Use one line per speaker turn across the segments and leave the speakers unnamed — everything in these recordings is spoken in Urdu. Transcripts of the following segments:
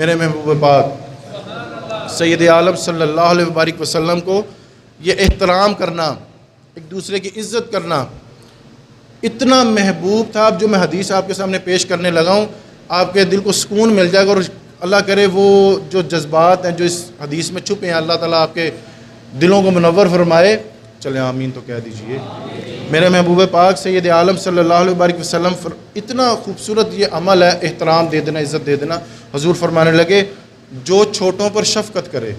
میرے محبوب پاک، سید عالم صلی اللہ علیہ وبارک وسلم کو یہ احترام کرنا، ایک دوسرے کی عزت کرنا اتنا محبوب تھا۔ اب جو میں حدیث آپ کے سامنے پیش کرنے لگا ہوں، آپ کے دل کو سکون مل جائے گا اور اللہ کرے وہ جو جذبات ہیں جو اس حدیث میں چھپے ہیں، اللہ تعالیٰ آپ کے دلوں کو منور فرمائے۔ چلیں آمین تو کہہ دیجیے۔ میرے محبوب پاک، سید عالم صلی اللہ علیہ وبارک وسلم، فر اتنا خوبصورت یہ عمل ہے، احترام دے دینا، عزت دے دینا۔ حضور فرمانے لگے، جو چھوٹوں پر شفقت کرے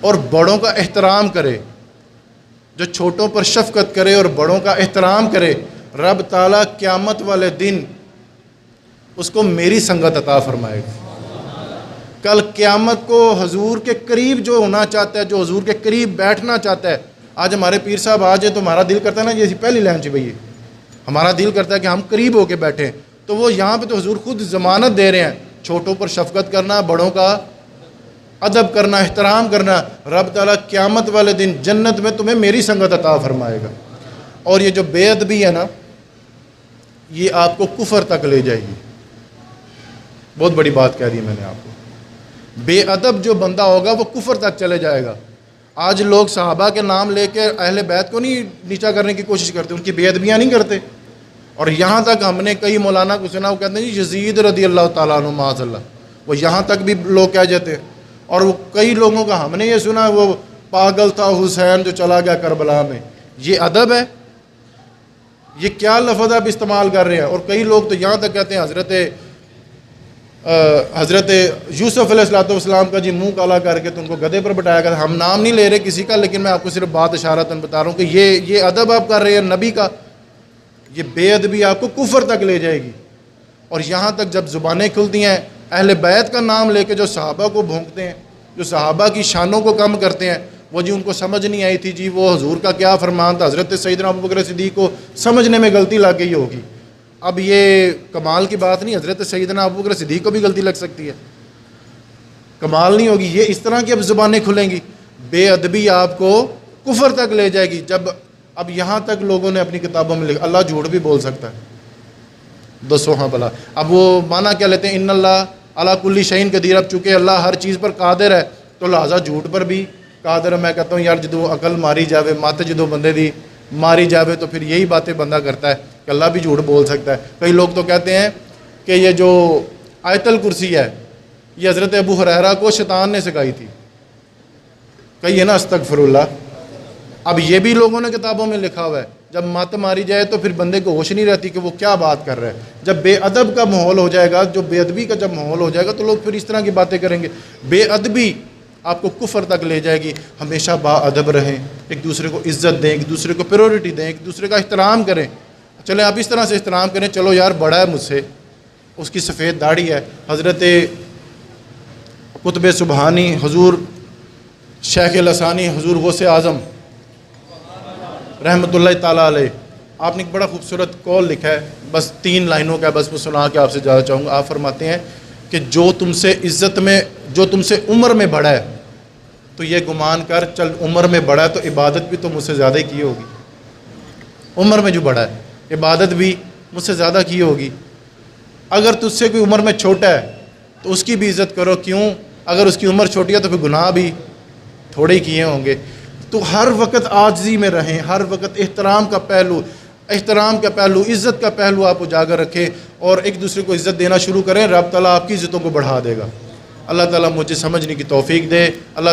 اور بڑوں کا احترام کرے، جو چھوٹوں پر شفقت کرے اور بڑوں کا احترام کرے، رب تعالیٰ قیامت والے دن اس کو میری سنگت عطا فرمائے۔ گا کل قیامت کو حضور کے قریب جو ہونا چاہتا ہے، جو حضور کے قریب بیٹھنا چاہتا ہے۔ آج ہمارے پیر صاحب آ جائے تو ہمارا دل کرتا ہے نا، یہ پہلی لائن چی بھائی۔ ہمارا دل کرتا ہے کہ ہم قریب ہو کے بیٹھیں۔ تو وہ یہاں پہ تو حضور خود ضمانت دے رہے ہیں۔ چھوٹوں پر شفقت کرنا، بڑوں کا ادب کرنا، احترام کرنا۔ رب تعالیٰ قیامت والے دن جنت میں تمہیں میری سنگت عطا فرمائے گا۔ اور یہ جو بے ادبی ہے نا، یہ آپ کو کفر تک لے جائے گی۔ بہت بڑی بات کہہ دی میں نے آپ کو۔ بے ادب جو بندہ ہوگا وہ کفر تک چلے جائے گا۔ آج لوگ صحابہ کے نام لے کے اہل بیت کو نہیں نیچا کرنے کی کوشش کرتے، ان کی بے ادبیاں نہیں کرتے۔ اور یہاں تک ہم نے کئی مولانا کو سنا، وہ کہتے ہیں جی یزید رضی اللہ تعالیٰ عنہ معاذ اللہ وہ یہاں تک بھی لوگ کہہ جاتے ہیں۔ اور وہ کئی لوگوں کا ہم نے یہ سنا، وہ پاگل تھا حسین جو چلا گیا کربلا میں۔ یہ ادب ہے۔ یہ کیا لفظ آپ استعمال کر رہے ہیں؟ اور کئی لوگ تو یہاں تک کہتے ہیں، حضرت حضرت یوسف علیہ السلاۃ والسلام کا جی منہ کالا کر کے تو ان کو گدے پر بٹایا گیا ہم نام نہیں لے رہے کسی کا، لیکن میں آپ کو صرف بات اشارتاً بتا رہا ہوں کہ یہ یہ ادب آپ کر رہے ہیں نبی کا، یہ بے ادبی آپ کو کفر تک لے جائے گی۔ اور یہاں تک جب زبانیں کھلتی ہیں، اہل بیت کا نام لے کے جو صحابہ کو بھونکتے ہیں، جو صحابہ کی شانوں کو کم کرتے ہیں، وہ جی ان کو سمجھ نہیں آئی تھی جی وہ حضور کا کیا فرمان تھا؟ حضرت سیدنا ابو بکر صدیق کو سمجھنے میں غلطی لگ گئی ہوگی۔ اب یہ کمال کی بات نہیں، حضرت سیدنا ابو بکر صدیق کو بھی غلطی لگ سکتی ہے۔ کمال نہیں ہوگی، یہ اس طرح کی اب زبانیں کھلیں گی۔ بے ادبی آپ کو کفر تک لے جائے گی۔ جب اب یہاں تک لوگوں نے اپنی کتابوں میں لکھا، اللہ جھوٹ بھی بول سکتا ہے۔ دسو ہاں بلا۔ اب وہ مانا کیا لیتے ہیں؟ ان اللہ اللہ کلی شعین قدیر۔ اب چونکہ اللہ ہر چیز پر قادر ہے، تو لہٰذا جھوٹ پر بھی قادر ہے۔ میں کہتا ہوں، یار جدو عقل ماری جاوے مت جدو بندے دی ماری جاوے، تو پھر یہی باتیں بندہ کرتا ہے۔ کہ اللہ بھی جھوٹ بول سکتا ہے۔ کئی لوگ تو کہتے ہیں کہ یہ جو آیت الکرسی ہے، یہ حضرت ابو حریرہ کو شیطان نے سکھائی تھی۔ کہیے نا استغفر اللہ اب یہ بھی لوگوں نے کتابوں میں لکھا ہوا ہے۔ جب مت ماری جائے تو پھر بندے کو ہوش نہیں رہتی کہ وہ کیا بات کر رہا ہے۔ جب بے ادب کا ماحول ہو جائے گا، جو بے ادبی کا جب ماحول ہو جائے گا، تو لوگ پھر اس طرح کی باتیں کریں گے۔ بے ادبی آپ کو کفر تک لے جائے گی۔ ہمیشہ با ادب رہیں، ایک دوسرے کو عزت دیں، ایک دوسرے کو پریورٹی دیں، ایک دوسرے کا احترام کریں۔ چلیں آپ اس طرح سے احترام کریں۔ چلو یار، بڑا ہے مجھ سے۔ اس کی سفید داڑھی ہے۔ حضرت قطب سبحانی، حضور شیخ لسانی حضور غوث اعظم رحمۃ اللہ تعالیٰ علیہ۔ آپ نے ایک بڑا خوبصورت کال لکھا ہے۔ بس تین لائنوں کا بس میں سنا کے آپ سے زیادہ چاہوں گا۔ آپ فرماتے ہیں کہ جو تم سے عزت میں، جو تم سے عمر میں بڑا ہے، تو یہ گمان کر، چل عمر میں بڑا ہے تو عبادت بھی تو مجھ سے زیادہ ہی کی ہوگی۔ عمر میں جو بڑا ہے۔ عبادت بھی مجھ سے زیادہ کی ہوگی۔ اگر تجھ سے کوئی عمر میں چھوٹا ہے، تو اس کی بھی عزت کرو۔ کیوں؟ اگر اس کی عمر چھوٹی ہے تو پھر گناہ بھی تھوڑے ہی کیے ہوں گے۔ تو ہر وقت آجزی میں رہیں، ہر وقت احترام کا پہلو، احترام کا پہلو، عزت کا پہلو آپ اجاگر رکھیں اور ایک دوسرے کو عزت دینا شروع کریں۔ رب تعالیٰ آپ کی عزتوں کو بڑھا دے گا۔ اللہ تعالیٰ مجھے سمجھنے کی توفیق دے۔ اللہ